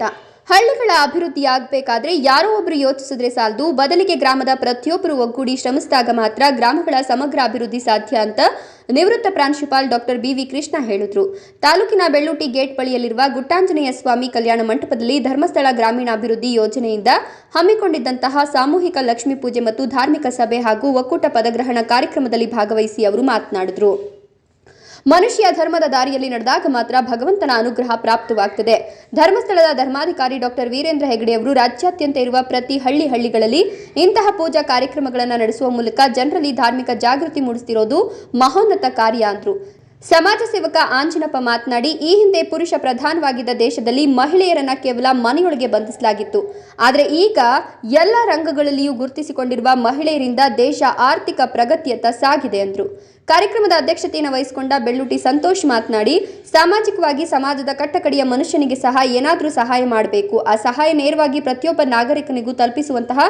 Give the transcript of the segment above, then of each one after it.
ಶಿಡ್ಲಘಟ್ಟ ಹಳ್ಳಿಗಳ ಅಭಿವೃದ್ಧಿ ಆಗಬೇಕಾದ್ರೆ ಯಾರೋ ಒಬ್ಬರು ಯೋಚಿಸಿದ್ರೆ ಸಾಲದು. ಬದಲಿಗೆ ಗ್ರಾಮದ ಪ್ರತಿಯೊಬ್ಬರು ಒಗ್ಗೂಡಿ ಶ್ರಮಿಸಿದಾಗ ಮಾತ್ರ ಗ್ರಾಮಗಳ ಸಮಗ್ರ ಅಭಿವೃದ್ಧಿ ಸಾಧ್ಯ ಅಂತ ನಿವೃತ್ತ ಪ್ರಾಂಶುಪಾಲ್ ಡಾಕ್ಟರ್ ಬಿವಿ ಕೃಷ್ಣ ಹೇಳಿದ್ರು. ತಾಲೂಕಿನ ಬೆಳ್ಳೂಟಿ ಗೇಟ್ ಬಳಿಯಲ್ಲಿರುವ ಗುಟ್ಟಾಂಜನೇಯ ಸ್ವಾಮಿ ಕಲ್ಯಾಣ ಮಂಟಪದಲ್ಲಿ ಧರ್ಮಸ್ಥಳ ಗ್ರಾಮೀಣಾಭಿವೃದ್ಧಿ ಯೋಜನೆಯಿಂದ ಹಮ್ಮಿಕೊಂಡಿದ್ದಂತಹ ಸಾಮೂಹಿಕ ಲಕ್ಷ್ಮೀ ಪೂಜೆ ಮತ್ತು ಧಾರ್ಮಿಕ ಸಭೆ ಹಾಗೂ ಒಕ್ಕೂಟ ಪದಗ್ರಹಣ ಕಾರ್ಯಕ್ರಮದಲ್ಲಿ ಭಾಗವಹಿಸಿ ಅವರು ಮಾತನಾಡಿದರು. ಮನುಷ್ಯ ಧರ್ಮದ ದಾರಿಯಲ್ಲಿ ನಡೆದಾಗ ಮಾತ್ರ ಭಗವಂತನ ಅನುಗ್ರಹ ಪ್ರಾಪ್ತವಾಗ್ತದೆ. ಧರ್ಮಸ್ಥಳದ ಧರ್ಮಾಧಿಕಾರಿ ಡಾಕ್ಟರ್ ವೀರೇಂದ್ರ ಹೆಗಡೆ ಅವರು ರಾಜ್ಯಾದ್ಯಂತ ಇರುವ ಪ್ರತಿ ಹಳ್ಳಿ ಹಳ್ಳಿಗಳಲ್ಲಿ ಇಂತಹ ಪೂಜಾ ಕಾರ್ಯಕ್ರಮಗಳನ್ನು ನಡೆಸುವ ಮೂಲಕ ಜನರಲ್ಲಿ ಧಾರ್ಮಿಕ ಜಾಗೃತಿ ಮೂಡಿಸ್ತಿರೋದು ಮಹೋನ್ನತ ಕಾರ್ಯ ಅಂದ್ರು. ಸಮಾಜ ಸೇವಕ ಆಂಜನಪ್ಪ ಮಾತನಾಡಿ, ಈ ಹಿಂದೆ ಪುರುಷ ಪ್ರಧಾನವಾಗಿದ್ದ ದೇಶದಲ್ಲಿ ಮಹಿಳೆಯರನ್ನ ಕೇವಲ ಮನೆಯೊಳಗೆ ಬಂಧಿಸಲಾಗಿತ್ತು. ಆದರೆ ಈಗ ಎಲ್ಲ ರಂಗಗಳಲ್ಲಿಯೂ ಗುರುತಿಸಿಕೊಂಡಿರುವ ಮಹಿಳೆಯರಿಂದ ದೇಶ ಆರ್ಥಿಕ ಪ್ರಗತಿಯತ್ತ ಸಾಗಿದೆ ಎಂದರು ಕಾರ್ಯಕ್ರಮದ ಅಧ್ಯಕ್ಷತೆಯನ್ನು ವಹಿಸಿಕೊಂಡ ಬೆಳ್ಳುಟಿ ಸಂತೋಷ್ ಮಾತನಾಡಿ, ಸಾಮಾಜಿಕವಾಗಿ ಸಮಾಜದ ಕಟ್ಟಕಡೆಯ ಮನುಷ್ಯನಿಗೆ ಸಹ ಏನಾದರೂ ಸಹಾಯ ಮಾಡಬೇಕು. ಆ ಸಹಾಯ ನೇರವಾಗಿ ಪ್ರತಿಯೊಬ್ಬ ನಾಗರಿಕನಿಗೂ ತಲುಪಿಸುವಂತಹ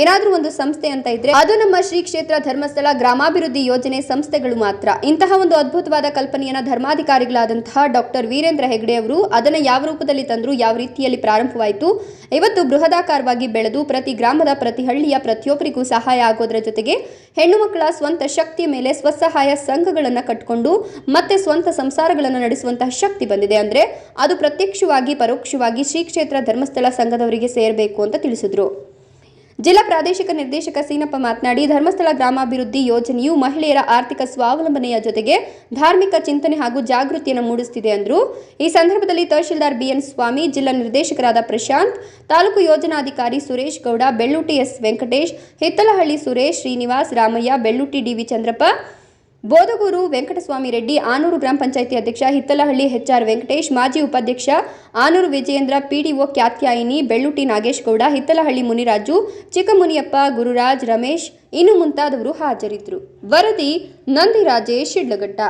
ಏನಾದರೂ ಒಂದು ಸಂಸ್ಥೆ ಅಂತ ಇದ್ರೆ ಅದು ನಮ್ಮ ಶ್ರೀ ಕ್ಷೇತ್ರ ಧರ್ಮಸ್ಥಳ ಗ್ರಾಮಾಭಿವೃದ್ಧಿ ಯೋಜನೆ ಸಂಸ್ಥೆಗಳು ಮಾತ್ರ. ಇಂತಹ ಒಂದು ಅದ್ಭುತವಾದ ಕಲ್ಪನೆಯನ್ನ ಧರ್ಮಾಧಿಕಾರಿಗಳಾದಂತಹ ಡಾಕ್ಟರ್ ವೀರೇಂದ್ರ ಹೆಗ್ಡೆ ಅವರು ಅದನ್ನ ಯಾವ ರೂಪದಲ್ಲಿ ತಂದ್ರು, ಯಾವ ರೀತಿಯಲ್ಲಿ ಪ್ರಾರಂಭವಾಯಿತು, ಇವತ್ತು ಬೃಹದಾಕಾರವಾಗಿ ಬೆಳೆದು ಪ್ರತಿ ಗ್ರಾಮದ ಪ್ರತಿ ಹಳ್ಳಿಯ ಪ್ರತಿಯೊಬ್ಬರಿಗೂ ಸಹಾಯ ಆಗೋದ್ರ ಜೊತೆಗೆ ಹೆಣ್ಣು ಮಕ್ಕಳ ಸ್ವಂತ ಶಕ್ತಿಯ ಮೇಲೆ ಸ್ವಸಹಾಯ ಸಂಘಗಳನ್ನು ಕಟ್ಟಿಕೊಂಡು ಮತ್ತೆ ಸ್ವಂತ ಸಂಸಾರಗಳನ್ನು ನಡೆಸುವಂತಹ ಶಕ್ತಿ ಬಂದಿದೆ. ಅಂದ್ರೆ ಅದು ಪ್ರತ್ಯಕ್ಷವಾಗಿ, ಪರೋಕ್ಷವಾಗಿ ಶ್ರೀ ಕ್ಷೇತ್ರ ಧರ್ಮಸ್ಥಳ ಸಂಘದವರಿಗೆ ಸೇರಬೇಕು ಅಂತ ತಿಳಿಸಿದ್ರು. ಜಿಲ್ಲಾ ಪ್ರಾದೇಶಿಕ ನಿರ್ದೇಶಕ ಸೀನಪ್ಪ ಮಾತನಾಡಿ, ಧರ್ಮಸ್ಥಳ ಗ್ರಾಮಾಭಿವೃದ್ಧಿ ಯೋಜನೆಯು ಮಹಿಳೆಯರ ಆರ್ಥಿಕ ಸ್ವಾವಲಂಬನೆಯ ಜೊತೆಗೆ ಧಾರ್ಮಿಕ ಚಿಂತನೆ ಹಾಗೂ ಜಾಗೃತಿಯನ್ನು ಮೂಡಿಸುತ್ತಿದೆ ಎಂದರು ಈ ಸಂದರ್ಭದಲ್ಲಿ ತಹಶೀಲ್ದಾರ್ ಬಿಎನ್ ಸ್ವಾಮಿ, ಜಿಲ್ಲಾ ನಿರ್ದೇಶಕರಾದ ಪ್ರಶಾಂತ್, ತಾಲೂಕು ಯೋಜನಾಧಿಕಾರಿ Suresh Gowda, Belluti S Venkatesh, Hittalahalli Suresh Srinivas Ramaiah, Belluti D V Chandrappa Bodagur Venkataswamy Reddy Anur ಗ್ರಾಮ ಪಂಚಾಯಿತಿ ಅಧ್ಯಕ್ಷ ಹಿತ್ತಲಹಳ್ಳಿ ಎಚ್ಆರ್ ವೆಂಕಟೇಶ್, ಮಾಜಿ ಉಪಾಧ್ಯಕ್ಷ Anur Vijayendra, P D O Katyayini Belluti Nagesh Gowda Hittalahalli Muniraju, Chikkamuniyappa, Gururaj Ramesh, ಇನ್ನು ಮುಂತಾದವರು ಹಾಜರಿದ್ದರು. ವರದಿ, ನಂದಿರಾಜೇಶ್, ಶಿಡ್ಲಘಟ್ಟ.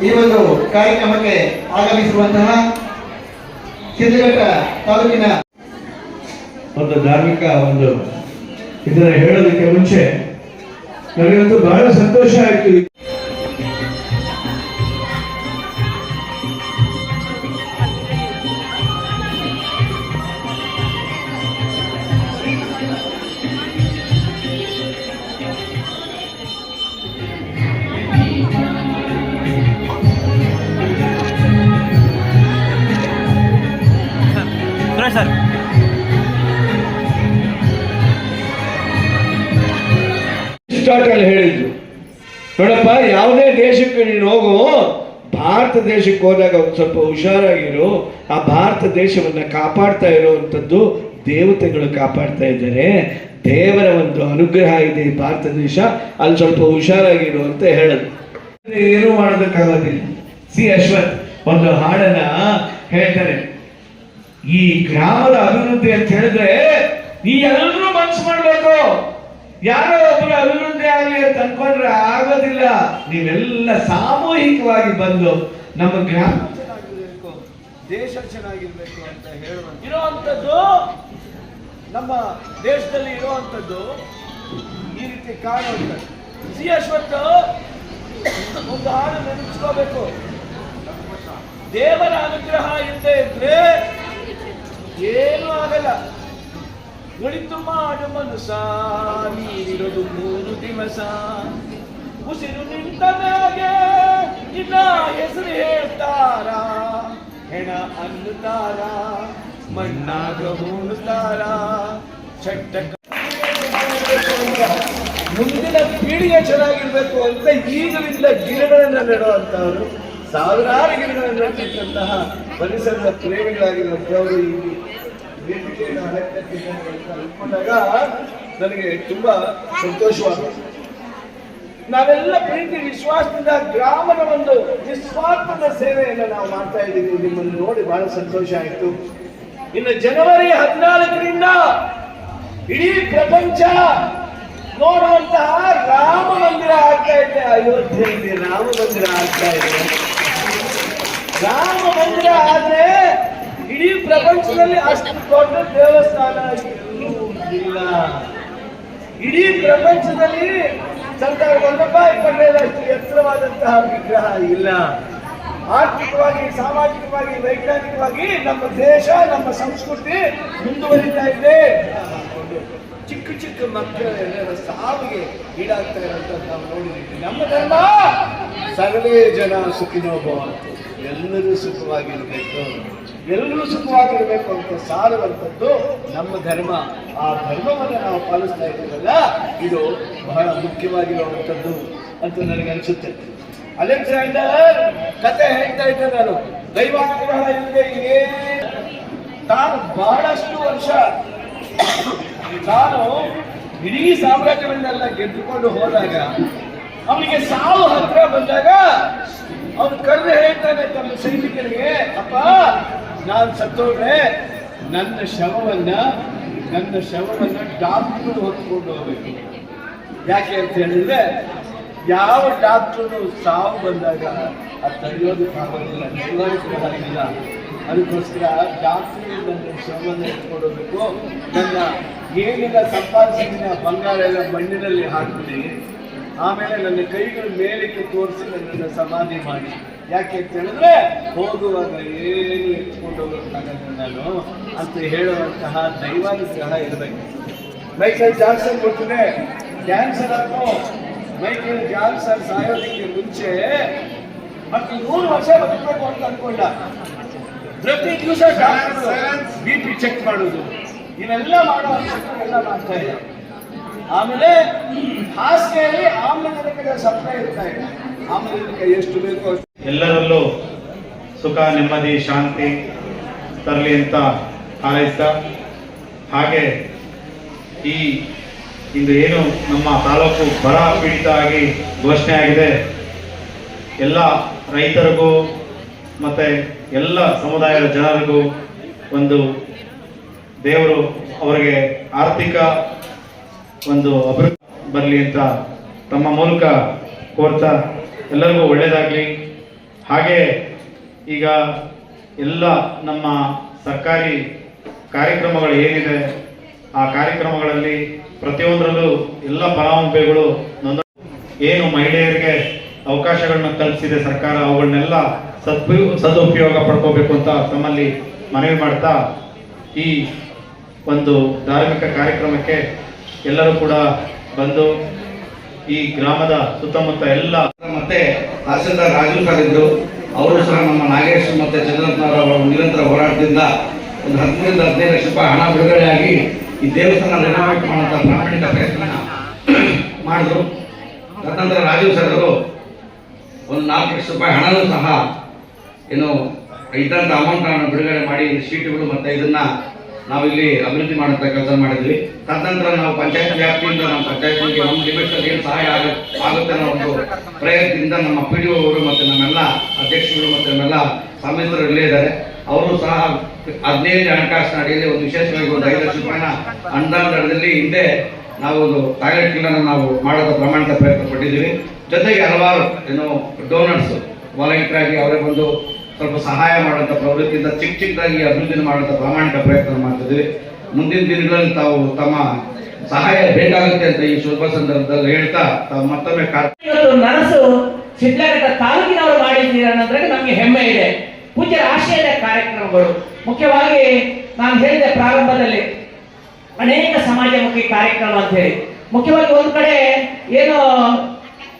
ಈ ಒಂದು ಕಾರ್ಯಕ್ರಮಕ್ಕೆ ಆಗಮಿಸುವಂತಹ ಸಿದ್ಧಘಟ್ಟ ತಾಲೂಕಿನ ಒಂದು ಧಾರ್ಮಿಕ ಒಂದು ಇದನ್ನ ಹೇಳೋದಕ್ಕೆ ಮುಂಚೆ ನನಗಂತೂ ಬಹಳ ಸಂತೋಷ ಆಯ್ತು ಅಲ್ಲಿ ಹೇಳಿದ್ರು. ನೋಡಪ್ಪ, ಯಾವುದೇ ದೇಶಕ್ಕೆ ನೀನು ಹೋಗು, ಭಾರತ ದೇಶಕ್ಕೆ ಹೋದಾಗ ಒಂದು ಸ್ವಲ್ಪ ಹುಷಾರಾಗಿರು. ಆ ಭಾರತ ದೇಶವನ್ನ ಕಾಪಾಡ್ತಾ ಇರುವಂಥದ್ದು ದೇವತೆಗಳು ಕಾಪಾಡ್ತಾ ಇದ್ದಾರೆ. ದೇವರ ಒಂದು ಅನುಗ್ರಹ ಇದೆ ಈ ಭಾರತ ದೇಶ. ಅಲ್ಲಿ ಸ್ವಲ್ಪ ಹುಷಾರಾಗಿರು ಅಂತ ಹೇಳೋದು. ಏನು ಮಾಡೋದಕ್ಕಾಗೋದಿಲ್ಲ. ಸಿ ಅಶ್ವಥ್ ಒಂದು ಹಾಡನ್ನ ಹೇಳ್ತಾರೆ. ಈ ಗ್ರಾಮದ ಅಭಿವೃದ್ಧಿ ಅಂತ ಹೇಳಿದ್ರೆ ನೀ ಎಲ್ಲರೂ ಮನ್ಸು ಮಾಡ್ಬೇಕು. ಯಾರೋ ಒಬ್ಬರು ಅಭಿವೃದ್ಧಿ ಆಗಲಿ ಅಂತ ಅನ್ಕೊಂಡ್ರೆ ಆಗೋದಿಲ್ಲ. ನೀವೆಲ್ಲ ಸಾಮೂಹಿಕವಾಗಿ ಬಂದು ನಮ್ಮ ಗ್ರಾಮ ಚೆನ್ನಾಗಿರ್ಬೇಕು. ದೇಶ ಚೆನ್ನಾಗಿರ್ಬೇಕು ಅಂತ ಹೇಳುವಂತ ಇರುವಂತದ್ದು ನಮ್ಮ ದೇಶದಲ್ಲಿ ಇರುವಂತದ್ದು ಈ ರೀತಿ ಕಾಣುವಂಥದ್ದು. ಸಿ ಅಶ್ವತ್ ಒಂದು ಹಾಡು ನೆನಪಿಸ್ಕೋಬೇಕು. ದೇವರ ಅನುಗ್ರಹ ಇಲ್ಲದೆ ಇದ್ರೆ ಏನೂ ಆಗಲ್ಲ. ನುಡಿತು ಮಾಡು ಮನುಸ ನೀರಿರೋದು ಮೂರು ದಿವಸ. ಉಸಿರು ನಿಂತನಾಗೆ ನಿನ್ನ ಹೆಸರು ಹೇಳ್ತಾರ? ಹೆಣ ಅನ್ನುತ್ತಾರ? ಮಣ್ಣಾಗ ಹೂಣುತ್ತಾರ? ಚಟ್ಟ ಮುಂದಿನ ಪೀಳಿಗೆ ಚೆನ್ನಾಗಿರ್ಬೇಕು ಅಂತ ಈಗಲಿಂದ ಗಿಡಗಳನ್ನ ನೆಡುವಂತವರು ಸಾವಿರಾರು ಗಿಡಗಳನ್ನು ನೆಟ್ಟಿದ್ದಂತಹ ಪರಿಸರದ ಪ್ರೇಮಿಗಳಾಗಿರುವಂತವರು ಈ ನನಗೆ ತುಂಬಾ ಸಂತೋಷವಾಗುತ್ತೆ ನಾವೆಲ್ಲ ಪ್ರೀತಿ, ವಿಶ್ವಾಸದಿಂದ ಗ್ರಾಮದ ಒಂದು ನಿಸ್ವಾರ್ಥದ ಸೇವೆಯನ್ನು ನಾವು ಮಾಡ್ತಾ ಇದ್ದೀವಿ. ನಿಮ್ಮನ್ನು ನೋಡಿ ಬಹಳ ಸಂತೋಷ ಆಯಿತು. ಇನ್ನು ಜನವರಿ ಹದಿನಾಲ್ಕರಿಂದ ಇಡೀ ಪ್ರಪಂಚ ನೋಡುವಂತಹ ರಾಮ ಮಂದಿರ ಆಗ್ತಾ ಇದೆ. ಅಯೋಧ್ಯೆಯಲ್ಲಿ ರಾಮ ಮಂದಿರ ಆಗ್ತಾ ಇದೆ. ರಾಮ ಮಂದಿರ ಆದ್ರೆ ಇಡೀ ಪ್ರಪಂಚದಲ್ಲಿ ಅಷ್ಟು ದೊಡ್ಡ ದೇವಸ್ಥಾನ ಇಲ್ಲ. ಇಡೀ ಪ್ರಪಂಚದಲ್ಲಿ ಸರ್ದಾರ್ ವಲ್ಲಭಾಯ್ ಪಟೇಲ್ ಅಷ್ಟು ಎತ್ತರವಾದಂತಹ ವಿಗ್ರಹ ಇಲ್ಲ. ಆರ್ಥಿಕವಾಗಿ, ಸಾಮಾಜಿಕವಾಗಿ, ವೈಜ್ಞಾನಿಕವಾಗಿ ನಮ್ಮ ದೇಶ, ನಮ್ಮ ಸಂಸ್ಕೃತಿ ಮುಂದುವರಿತಾ ಇದೆ. ಚಿಕ್ಕ ಚಿಕ್ಕ ಮಕ್ಕಳೆಲ್ಲರ ಸಾವಿಗೆ ಈಡಾಗ್ತಾ ಇರೋಂಥದ್ದು ನಾವು ನೋಡಿದ್ದೀವಿ. ನಮ್ಮ ಧರ್ಮ ಸರ್ವೇ ಜನ ಸುಖಿನೋಭವ ಎಲ್ಲರೂ ಸುಖವಾಗಿರಬೇಕು. ಎಲ್ಲರೂ ಸುಖವಾಗಿರಬೇಕು ಅಂತ ಸಾರುವಂಥದ್ದು ನಮ್ಮ ಧರ್ಮ. ಆ ಧರ್ಮವನ್ನು ನಾವು ಪಾಲಿಸ್ತಾ ಇದ್ದೀವಲ್ಲ, ಇದು ಬಹಳ ಮುಖ್ಯವಾಗಿರುವಂಥದ್ದು ಅಂತ ನನಗೆ ಅನಿಸುತ್ತೆ. ಅಲೆಕ್ಸಾಂಡರ್, ಕತೆ ಹೇಳ್ತಾ ಇದ್ದೆ ನಾನು. ದೈವಾನುಗ್ರಹ ಇಲ್ಲದೆ ತಾನು ಬಹಳಷ್ಟು ವರ್ಷ ತಾನು ಇಡೀ ಸಾಮ್ರಾಜ್ಯವನ್ನೆಲ್ಲ ಗೆದ್ದುಕೊಂಡು ಹೋದಾಗ, ಅವನಿಗೆ ಸಾವು ಹತ್ರ ಬಂದಾಗ ಅವನು ಕರೆದು ಹೇಳ್ತಾನೆ ತಮ್ಮ ಸೈನಿಕರಿಗೆ, ಅಪ್ಪ, ನಾನು ಸತ್ತೋದ್ರೆ ನನ್ನ ಶವವನ್ನ ನನ್ನ ಶವವನ್ನ ಡಾಕ್ಟರ್ ಹೊತ್ಕೊಂಡು ಹೋಗ್ಬೇಕು. ಯಾಕೆ ಅಂತ ಹೇಳಿದ್ರೆ, ಯಾವ ಡಾಕ್ಟ್ರು ಸಾವು ಬಂದಾಗ ಅದು ತಡೆಯೋದಕ್ಕಾಗೋದಿಲ್ಲ ನಿವಾರಿಸೋದಾಗಿಲ್ಲ ಅದಕ್ಕೋಸ್ಕರ ಡಾಕ್ಟರ್ ನನ್ನ ಶವವನ್ನು ಎತ್ಕೊಡಬೇಕು ನನ್ನ ಏನಿಲ್ಲ ಸಂಪಾದಿಸಿದ ಬಂಗಾರ ಎಲ್ಲ ಮಣ್ಣಿನಲ್ಲಿ ಹಾಕ್ಬಿಡಿ. ಆಮೇಲೆ ನನ್ನ ಕೈಗಳು ಮೇಲಕ್ಕೆ ತೋರಿಸಿ ನನ್ನನ್ನು ಸಮಾಧಿ ಮಾಡಿ. ಯಾಕೆ ಅಂತ ಹೇಳಿದ್ರೆ, ಹೋಗುವಾಗ ಏನು ಎತ್ಕೊಂಡು ಹೋಗೋಕ್ಕಾಗಲ್ಲ ನಾನು ಅಂತ ಹೇಳುವಂತಹ ದೈವಾನುಗ್ರಹ ಇರಬೇಕು. ಮೈಕಲ್ ಜಾನ್ಸನ್ ಗೊತ್ತಿದೆ ಕ್ಯಾನ್ಸರ್ ಅನ್ನು ಮೈಕಲ್ ಜಾನ್ಸನ್ ಸಾಯೋದಕ್ಕೆ ಮುಂಚೆ ಮತ್ತೆ ನೂರು ವರ್ಷ ಬದುಕಬೇಕು ಅಂತ ಅನ್ಕೊಂಡ. ಪ್ರತಿ ದಿವಸ ಬಿ ಪಿ ಚೆಕ್ ಮಾಡೋದು. ಇವೆಲ್ಲ ಮಾಡೋ ಎಲ್ಲ ಮಾಡ್ತಾ ಇದ್ದ. ಆಮೇಲೆ ಹಾಸಿಗೆಯಲ್ಲಿ ಸಪ್ಲೈ ಇರ್ತಾ ಇಲ್ಲ ಎಷ್ಟು ಬೇಕೋ ಎಲ್ಲರಲ್ಲೂ ಸುಖ, ನೆಮ್ಮದಿ, ಶಾಂತಿ ತರಲಿ ಅಂತ ಹಾರೈಸ್ತಾ, ಹಾಗೆ ಈ ಇಂದು ಏನು ನಮ್ಮ ತಾಲೂಕು ಬರ ಪೀಡಿತ ಆಗಿ ಘೋಷಣೆ ಆಗಿದೆ. ಎಲ್ಲ ರೈತರಿಗೂ ಮತ್ತು ಎಲ್ಲ ಸಮುದಾಯದ ಜನರಿಗೂ ಒಂದು ದೇವರು ಅವರಿಗೆ ಆರ್ಥಿಕ ಒಂದು ಅಭಿವೃದ್ಧಿ ಬರಲಿ ಅಂತ ತಮ್ಮ ಮೂಲಕ ಕೋರ್ತಾ ಎಲ್ಲರಿಗೂ ಒಳ್ಳೆಯದಾಗಲಿ ಹಾಗೆ ಈಗ ಎಲ್ಲ ನಮ್ಮ ಸರ್ಕಾರಿ ಕಾರ್ಯಕ್ರಮಗಳು ಏನಿದೆ, ಆ ಕಾರ್ಯಕ್ರಮಗಳಲ್ಲಿ ಪ್ರತಿಯೊಂದರಲ್ಲೂ ಎಲ್ಲ ಫಲಾನುಭವಿಗಳು ನೊಂದ, ಏನು ಮಹಿಳೆಯರಿಗೆ ಅವಕಾಶಗಳನ್ನ ಕಲ್ಪಿಸಿದೆ ಸರ್ಕಾರ, ಅವುಗಳನ್ನೆಲ್ಲ ಸದ್ಪು, ಸದುಪಯೋಗ ಪಡ್ಕೋಬೇಕು ಅಂತ ತಮ್ಮಲ್ಲಿ ಮನವಿ ಮಾಡ್ತಾ ಈ ಒಂದು ಧಾರ್ಮಿಕ ಕಾರ್ಯಕ್ರಮಕ್ಕೆ ಎಲ್ಲರೂ ಕೂಡ ಬಂದು ಈ ಗ್ರಾಮದ ಸುತ್ತಮುತ್ತ ಎಲ್ಲ ಮತ್ತೆ ತಹಸೀಲ್ದಾರ್ ರಾಜು ಸರ್ ಇದ್ರು ಅವರು ಸಹ ನಮ್ಮ ನಾಗೇಶ್ ಮತ್ತೆ ಚಂದ್ರಪ್ಪನವರ ನಿರಂತರ ಹೋರಾಟದಿಂದ ಒಂದು ಹದಿನೈದು ಹದಿನೈದು ಲಕ್ಷ ರೂಪಾಯಿ ಹಣ ಬಿಡುಗಡೆಯಾಗಿ ಈ ದೇವಸ್ಥಾನ ರೆನೋವೇಟ್ ಮಾಡುವಂತ ಪ್ರಾಮಾಣಿಕ ಪ್ರಯತ್ನ ಮಾಡಿದ್ರು. ತದನಂತರ ರಾಜೀವ್ ಸರ್ ಅವರು ಒಂದು ನಾಲ್ಕು ಲಕ್ಷ ರೂಪಾಯಿ ಹಣನೂ ಸಹ ಏನು ಇದ್ದಂಥ ಅಮೌಂಟನ್ನು ಬಿಡುಗಡೆ ಮಾಡಿ ಶೀಟುಗಳು ಮತ್ತೆ ಇದನ್ನ ನಾವಿಲ್ಲಿ ಅಭಿವೃದ್ಧಿ ಮಾಡುವಂತ ಕೆಲಸ ಮಾಡಿದ್ವಿ. ತದನಂತರ ನಾವು ಪಂಚಾಯತ್ ವ್ಯಾಪ್ತಿಯಿಂದ ನಮ್ಮ ಪಂಚಾಯತ್ಗೆ ನಮ್ಮ ಲಿಮಿಟ್ಸ್ ಏನು ಸಹಾಯ ಆಗ- ಆಗುತ್ತೆ ಅನ್ನೋ ಒಂದು ಪ್ರಯತ್ನದಿಂದ ನಮ್ಮ ಪಿ ಡಿ ಅವರು ಮತ್ತು ನಮ್ಮೆಲ್ಲ ಅಧ್ಯಕ್ಷರು ಮತ್ತು ನಮ್ಮೆಲ್ಲ ಸಮಿತರು ಇಲ್ಲೇ ಇದ್ದಾರೆ. ಅವರು ಸಹ ಹದಿನೈದು ಹಣಕಾಸಿನ ಅಡಿಯಲ್ಲಿ ಒಂದು ವಿಶೇಷವಾಗಿ ಒಂದು ಐದು ಲಕ್ಷ ರೂಪಾಯಿನ ಅನುದಾನದಲ್ಲಿ ಹಿಂದೆ ನಾವು ಒಂದು ಟಾಯ್ಲೆಟ್ ನಾವು ಮಾಡೋದ ಪ್ರಮಾಣದ ಪ್ರಯತ್ನ ಪಟ್ಟಿದ್ದೀವಿ. ಜೊತೆಗೆ ಹಲವಾರು, ಏನು ಡೋನರ್ಸ್ ವಾಲಂಟಿಯರ್ ಆಗಿ ಅವರೇ ಬಂದು ಸ್ವಲ್ಪ ಸಹಾಯ ಮಾಡುವಂಥ ಪ್ರವೃತ್ತಿಯಿಂದ ಚಿಕ್ಕ ಚಿಕ್ಕದಾಗಿ ಅಭಿವೃದ್ಧಿ ಮಾಡುವಂಥ ಪ್ರಾಮಾಣಿಕ ಪ್ರಯತ್ನ ಮಾಡ್ತಿದ್ದೀವಿ. ಮುಂದಿನ ದಿನಗಳಲ್ಲಿ ತಾವು ತಮ್ಮ ಸಹಾಯ ಬೇಕಾಗುತ್ತೆ ಅಂತ ಈ ಶುಭ ಸಂದರ್ಭದಲ್ಲಿ ಹೇಳ್ತಾ ತಾವು ಮತ್ತೊಮ್ಮೆ ನನಸು ಸಿದ್ಧಘಟ್ಟ ತಾಲೂಕಿನವರು ಮಾಡಿದ್ದೀರ ಅನ್ನೋದ್ರಲ್ಲಿ ನಮಗೆ ಹೆಮ್ಮೆ ಇದೆ. ಪೂಜ್ಯ ಆಶಯದ ಕಾರ್ಯಕ್ರಮಗಳು. ಮುಖ್ಯವಾಗಿ ನಾನು ಹೇಳಿದೆ ಪ್ರಾರಂಭದಲ್ಲಿ ಅನೇಕ ಸಮಾಜಮುಖಿ ಕಾರ್ಯಕ್ರಮ ಅಂತ ಹೇಳಿ. ಮುಖ್ಯವಾಗಿ ಒಂದು ಕಡೆ ಏನು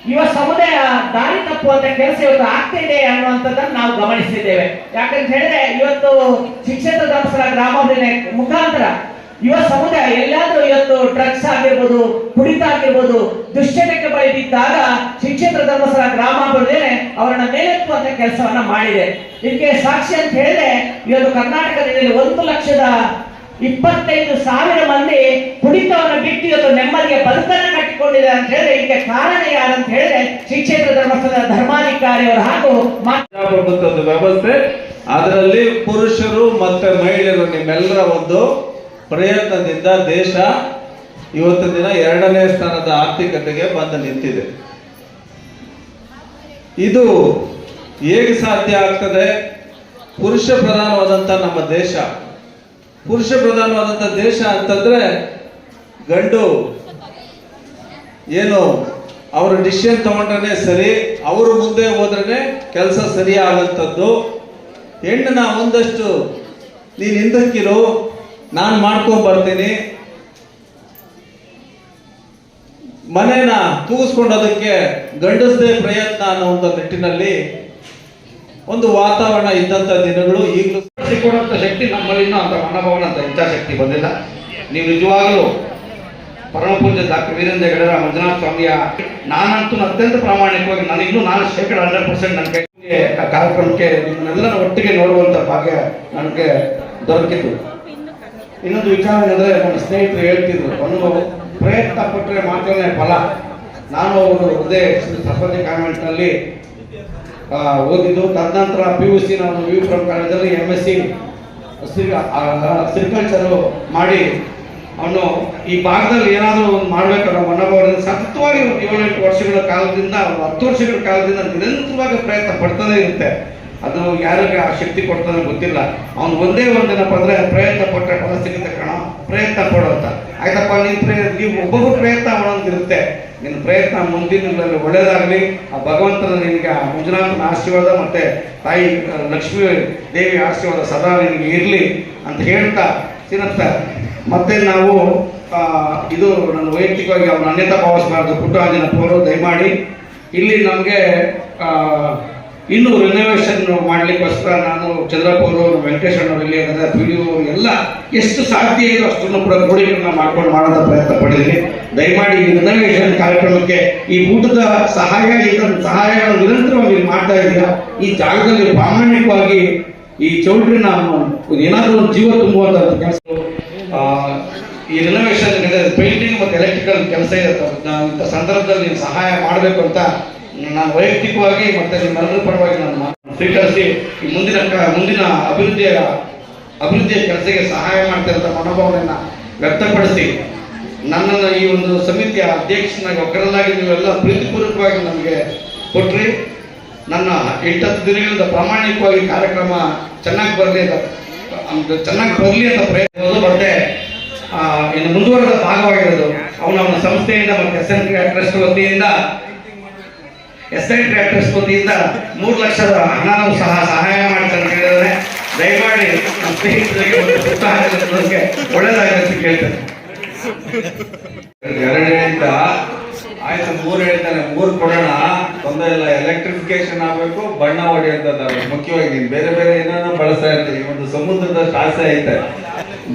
ಯುವ ಸಮುದಾಯ ದಾರಿ ತಪ್ಪುವಂತ ಕೆಲಸ ಇವತ್ತು ಆಗ್ತಾ ಇದೆ ಅನ್ನುವಂಥದ್ದನ್ನು ನಾವು ಗಮನಿಸಿದ್ದೇವೆ. ಯಾಕಂತ ಹೇಳಿದ್ರೆ ಇವತ್ತು ಶಿಕ್ಷಕ ಧರ್ಮಸ್ಥಳ ಗ್ರಾಮಾಭಿವೃದ್ಧಿ ಮುಖಾಂತರ ಯುವ ಸಮುದಾಯ ಎಲ್ಲಾದ್ರೂ ಇವತ್ತು ಡ್ರಗ್ಸ್ ಆಗಿರ್ಬೋದು, ಕುಡಿತ ಆಗಿರ್ಬೋದು, ದುಶ್ಚಟಕ್ಕೆ ಬಳಿದಿದ್ದಾಗ ಶಿಕ್ಷೇತ್ರ ಧರ್ಮಸ್ಥಳ ಗ್ರಾಮಾಭಿವೃದ್ಧಿ ಅವರನ್ನ ಮೇಲೆತ್ತುವಂತ ಕೆಲಸವನ್ನ ಮಾಡಿದೆ. ಇದಕ್ಕೆ ಸಾಕ್ಷಿ ಅಂತ ಹೇಳಿದ್ರೆ ಇವತ್ತು ಕರ್ನಾಟಕದಲ್ಲಿ ಒಂದು ಲಕ್ಷದ ಇಪ್ಪತ್ತೈದು ಸಾವಿರ ಮಂದಿ ಕುಡಿತವನ್ನು ಬಿಟ್ಟು ಇವತ್ತು ನೆಮ್ಮದಿಯ ಬದುಕನ್ನು ಕಟ್ಟಿ ಇಟ್ಕೊಂಡಿದ್ದಾರೆ ಅಂತ ಹೇಳಿದ್ರೆ, ಇದಕ್ಕೆ ಕಾರಣ ಯಾರಂತ ಹೇಳಿದ್ರೆ, ಶ್ರೀ ಕ್ಷೇತ್ರ ಧರ್ಮಸ್ಥಳದ ಧರ್ಮಾಧಿಕಾರಿಯವರು ಹಾಗೂ ಒಂದು ವ್ಯವಸ್ಥೆ, ಅದರಲ್ಲಿ ಪುರುಷರು ಮತ್ತೆ ಮಹಿಳೆಯರು ನಿಮ್ಮೆಲ್ಲರ ಒಂದು ಪ್ರಯತ್ನದಿಂದ ದೇಶ ಇವತ್ತಿನ ದಿನ ಎರಡನೇ ಸ್ಥಾನದ ಆರ್ಥಿಕತೆಗೆ ಬಂದು ನಿಂತಿದೆ. ಇದು ಹೇಗೆ ಸಾಧ್ಯ ಆಗ್ತದೆ? ಪುರುಷ ಪ್ರಧಾನವಾದಂಥ ನಮ್ಮ ದೇಶ. ಪುರುಷ ಪ್ರಧಾನವಾದಂಥ ದೇಶ ಅಂತಂದ್ರೆ ಗಂಡು ಏನು, ಅವರು ಡಿಸಿಷನ್ ತಗೊಂಡ್ರೆ ಸರಿ, ಅವರು ಮುಂದೆ ಹೋದ್ರೆ ಕೆಲಸ ಸರಿ ಆಗಂಥದ್ದು ಹೆಣ್ಣನ್ನ ಒಂದಷ್ಟು, ನೀನು ಹಿಂದಕ್ಕಿರು, ನಾನು ಮಾಡ್ಕೊಂಡು ಬರ್ತೀನಿ. ಮನೇನ ತೂಗಿಸ್ಕೊಂಡೋದಕ್ಕೆ ಗಂಡಸದೇ ಪ್ರಯತ್ನ ಅನ್ನೋ ಒಂದು ನಿಟ್ಟಿನಲ್ಲಿ ಒಂದು ವಾತಾವರಣ ಇದ್ದಂಥ ದಿನಗಳು ಈಗಲೂ. ಕೊಡುವಂತ ಶಕ್ತಿ ನಮ್ಮಲ್ಲಿ ಇನ್ನೂ ಅಂತ ಮನೋಭಾವನ ಅಂತ ಇಚ್ಛಾಶಕ್ತಿ ಬಂದಿಲ್ಲ. ನೀವು ನಿಜವಾಗಲೂ ಪರಮ ಪೂಜ್ಯ ಡಾಕ್ಟರ್ ವೀರೇಂದ್ರ ಹೆಗಡೆರ ಮಂಜುನಾಥ ಸ್ವಾಮಿಯ ನಾನಂತೂ ಅತ್ಯಂತ ಪ್ರಾಮಾಣಿಕವಾಗಿ ನಾನು ಇನ್ನೂ ನಾನು ಶೇಕಡ ಹಂಡ್ರೆಡ್ ಪರ್ಸೆಂಟ್ ನನ್ನ ಕೈಗೆ ಕಾರ್ಯಕ್ರಮಕ್ಕೆ ನಿಮ್ಮನ್ನೆಲ್ಲರ ಒಟ್ಟಿಗೆ ನೋಡುವಂತ ಭಾಗ್ಯ ನನಗೆ ದೊರಕಿತು. ಇನ್ನೊಂದು ವಿಚಾರ ಏನಂದ್ರೆ ನನ್ನ ಸ್ನೇಹಿತರು ಹೇಳ್ತಿದ್ರು ಒಂದು ಪ್ರಯತ್ನ ಪಟ್ಟರೆ ಮಾತ್ರನೇ ಫಲ. ನಾನು ಅವರು ಅದೇ ಸರಸ್ವತಿ ಕಾನ್ವೆಂಟ್ನಲ್ಲಿ ನಲ್ಲಿ ಓದಿದ್ದು. ತದನಂತರ ಪಿ ಯು ಸಿ ನಾನು ಫ್ರಮ್ ಕಾಲೇಜಲ್ಲಿ ಎಂ ಎಸ್ ಸಿ ಸಿರಿಕಲ್ಚರು ಮಾಡಿ ಅವನು ಈ ಭಾಗದಲ್ಲಿ ಏನಾದರೂ ಒಂದು ಮಾಡಬೇಕಾದ್ರೆ ಮನೋಭಾವದಿಂದ ಸತತವಾಗಿ ಏಳೆಂಟು ವರ್ಷಗಳ ಕಾಲದಿಂದ ಹತ್ತು ವರ್ಷಗಳ ಕಾಲದಿಂದ ನಿರಂತರವಾಗಿ ಪ್ರಯತ್ನ ಪಡ್ತಾನೆ ಇರುತ್ತೆ. ಅದು ಯಾರಿಗೆ ಆ ಶಕ್ತಿ ಕೊಡ್ತಾನೆ ಗೊತ್ತಿಲ್ಲ. ಅವ್ನು ಒಂದೇ ಒಂದೇನಪ್ಪ ಅಂದರೆ ಪ್ರಯತ್ನ ಪಟ್ಟರೆ ಫಲ ಸಿಗುತ್ತೆ ಕಣ. ಪ್ರಯತ್ನ ಪಡೋ ಅಂತ ಆಯ್ತಪ್ಪ, ನೀನು ಪ್ರಯ, ನೀವು ಒಬ್ಬೊಬ್ಬರು ಪ್ರಯತ್ನ ಮಾಡೋದಿರುತ್ತೆ ನಿನ್ನ ಪ್ರಯತ್ನ ಮುಂದಿನ ದಿನಗಳಲ್ಲಿ ಒಳ್ಳೇದಾಗಲಿ. ಆ ಭಗವಂತನ ನಿನಗೆ ಆ ಮಂಜುನಾಥನ ಆಶೀರ್ವಾದ ಮತ್ತೆ ತಾಯಿ ಲಕ್ಷ್ಮೀ ದೇವಿ ಆಶೀರ್ವಾದ ಸದಾ ನಿನಗೆ ಇರಲಿ ಅಂತ ಹೇಳ್ತಾ ಚಿನ್ನತ್ತ ಮತ್ತೆ ನಾವು ಇದು ನನ್ನ ವೈಯಕ್ತಿಕವಾಗಿ ಅವ್ರನ್ನ ಅನ್ಯತಾ ಭಾವಿಸಬಾರ್ದು. ಪುಟ್ಟರಾಜನಪ್ಪವರು ದಯಮಾಡಿ. ಇಲ್ಲಿ ನಮಗೆ ಇನ್ನೂ ರಿನೋವೇಷನ್ ಮಾಡಲಿಕ್ಕೋಸ್ಕರ ನಾನು ಚಂದ್ರಪ್ಪ ಅವರು ವೆಂಕಟೇಶ್ ಅಣ್ಣವ್ರು ಇಲ್ಲಿ ಇದ್ದಾರೆ ಪಿ ಡಿ ಎಲ್ಲ ಎಷ್ಟು ಸಾಧ್ಯ ಇದೆಯೋ ಅಷ್ಟನ್ನು ಕೂಡ ಕ್ರೋಢೀಕರಣ ಮಾಡ್ಕೊಂಡು ಮಾಡೋದ ಪ್ರಯತ್ನ ಪಟ್ಟಿದ್ದೀನಿ ದಯಮಾಡಿ ಈ ರಿನೋವೇಷನ್ ಕಾರ್ಯಕ್ರಮಕ್ಕೆ ಈ ಊಟದ ಸಹಾಯ ಇದನ್ನು ಸಹಾಯಗಳನ್ನು ನಿರಂತರವಾಗಿ ಮಾಡ್ತಾ ಇದ್ದೀರಾ ಈ ಜಾಗದಲ್ಲಿ ಪ್ರಾಮಾಣಿಕವಾಗಿ ಈ ಚೌಲ್ಟ್ರಿನ ಏನಾದರೂ ಒಂದು ಜೀವ ತುಂಬುವಂತ ಕೆಲಸ ಈ ರಿನೋವೇಷನ್ ಪೇಂಟಿಂಗ್ ಮತ್ತು ಎಲೆಕ್ಟ್ರಿಕಲ್ ಕೆಲಸ ಇರುತ್ತೆ ಇಂಥ ಸಂದರ್ಭದಲ್ಲಿ ನೀವು ಸಹಾಯ ಮಾಡಬೇಕು ಅಂತ ನಾನು ವೈಯಕ್ತಿಕವಾಗಿ ಮತ್ತೆ ನಿಮ್ಮೆಲ್ಲರೂ ಪರವಾಗಿ ನಾನು ಸ್ವೀಕರಿಸಿ ಈ ಮುಂದಿನ ಮುಂದಿನ ಅಭಿವೃದ್ಧಿಯ ಅಭಿವೃದ್ಧಿಯ ಕೆಲಸಕ್ಕೆ ಸಹಾಯ ಮಾಡ್ತಿರೋ ಮನೋಭಾವನೆಯನ್ನು ವ್ಯಕ್ತಪಡಿಸಿ ನನ್ನನ್ನು ಈ ಒಂದು ಸಮಿತಿಯ ಅಧ್ಯಕ್ಷನಾಗಿ ಒಗ್ಗರನ್ನಾಗಿ ನೀವೆಲ್ಲ ಪ್ರೀತಿಪೂರ್ವಕವಾಗಿ ನಮಗೆ ಕೊಟ್ರಿ. ನನ್ನ ಎಂಟತ್ತು ದಿನಗಳಿಂದ ಪ್ರಾಮಾಣಿಕವಾಗಿ ಕಾರ್ಯಕ್ರಮ ಚೆನ್ನಾಗಿ ಬರಲಿ ಚೆನ್ನಾಗಿ ಬರಲಿ ಅಂತ ಪ್ರಯತ್ನ ಮತ್ತೆ ಇನ್ನು ಮುಂದುವರೆದ ಭಾಗವಾಗಿರೋದು, ಅವನ ಅವನ ಸಂಸ್ಥೆಯಿಂದ ಮತ್ತೆ ಎಸ್ ಎನ್ ಟ್ರಸ್ಟ್ ವತಿಯಿಂದ, ಎಸ್ ಎನ್ ಟ್ರ್ಯಾಕ್ಟರ್ಸ್ ವತಿಯಿಂದ ಮೂರು ಲಕ್ಷದ ಹಣನೂ ಸಹ ಸಹಾಯ ಮಾಡ್ತಾರೆ ಹೇಳಿದ್ರೆ. ದಯಮಾಡಿ ನಮ್ಮ ಸ್ನೇಹಿತರಿಗೆ ಅಂತ ಕೇಳ್ತೇನೆ. ಎರಡನೇ ಹೇಳಿದ್ದ ಆಯ್ತು, ಮೂರು ಹೇಳ್ತಾನೆ, ಮೂರು ಕೊಡೋಣ. ತೊಂದರೆ ಇಲ್ಲ ಎಲೆಕ್ಟ್ರಿಫಿಕೇಶನ್ ಆಗ್ಬೇಕು, ಬಣ್ಣ ಹೊಡೆಯುವಂಥದ್ದು ಮುಖ್ಯವಾಗಿ ನೀನು ಬೇರೆ ಬೇರೆ ಏನೇನೋ ಬಳಸ್ತಾ ಇರ್ತೀವಿ ಒಂದು ಸಮುದ್ರದಷ್ಟು ಆಸೆ ಐತೆ.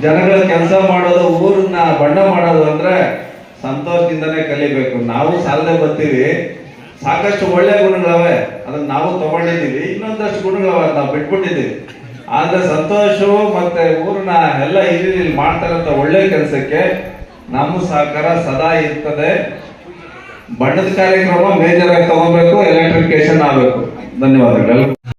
ಜನಗಳ ಕೆಲಸ ಮಾಡೋದು, ಊರನ್ನ ಬಣ್ಣ ಮಾಡೋದು ಅಂದ್ರೆ ಸಂತೋಷದಿಂದನೇ ಕಲಿಬೇಕು. ನಾವು ಸಾಲದೆ ಬರ್ತೀವಿ. ಸಾಕಷ್ಟು ಒಳ್ಳೆ ಗುಣಗಳವೆ. ಅದನ್ನ ನಾವು ತಗೊಂಡಿದ್ದೀವಿ. ಇನ್ನೊಂದಷ್ಟು ಗುಣಗಳವ ನಾವು ಬಿಟ್ಬಿಟ್ಟಿದ್ದೀವಿ. ಆದ್ರೆ ಸಂತೋಷವು ಮತ್ತೆ ಊರನ್ನ ಎಲ್ಲ ಇಲ್ಲಿ ಮಾಡ್ತಾರಂತ ಒಳ್ಳೆ ಕೆಲಸಕ್ಕೆ ನಮ್ಮ ಸಹಕಾರ ಸದಾ ಇರ್ತದೆ. ಬಣ್ಣದ ಕಾರ್ಯಕ್ರಮ ಮೇಜರ್ ಆಗಿ ತಗೋಬೇಕು ಎಲೆಕ್ಟ್ರಿಫಿಕೇಶನ್ ಆಗಬೇಕು. ಧನ್ಯವಾದಗಳು.